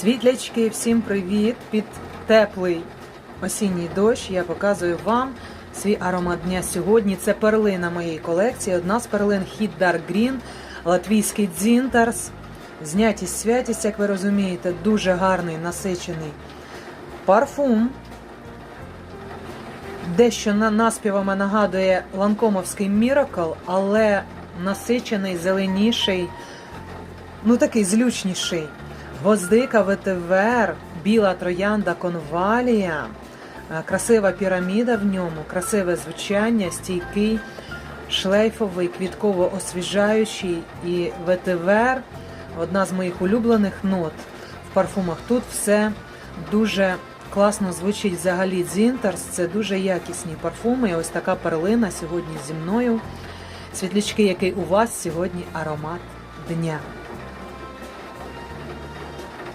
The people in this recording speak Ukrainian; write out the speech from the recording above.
Світлячки, всім привіт! Під теплий осінній дощ я показую вам свій аромат дня сьогодні. Це перлина моєї колекції. Одна з перлин Hit Dark Green, латвійський дзінтарс. Знятість святість, як ви розумієте, дуже гарний насичений парфум. Дещо на наспівами нагадує ланкомовський Miracle, але насичений, зеленіший, ну такий злючніший. Гвоздика ветивер, біла троянда конвалія, е, красива піраміда в ньому, красиве звучання, стійкий, шлейфовий, квітково освіжаючий і ветивер одна з моїх улюблених нот в парфумах. Тут все дуже класно звучить взагалі Дзінтерс. Це дуже якісні парфуми. І ось така перлина сьогодні зі мною. Світлячки, який у вас сьогодні аромат дня.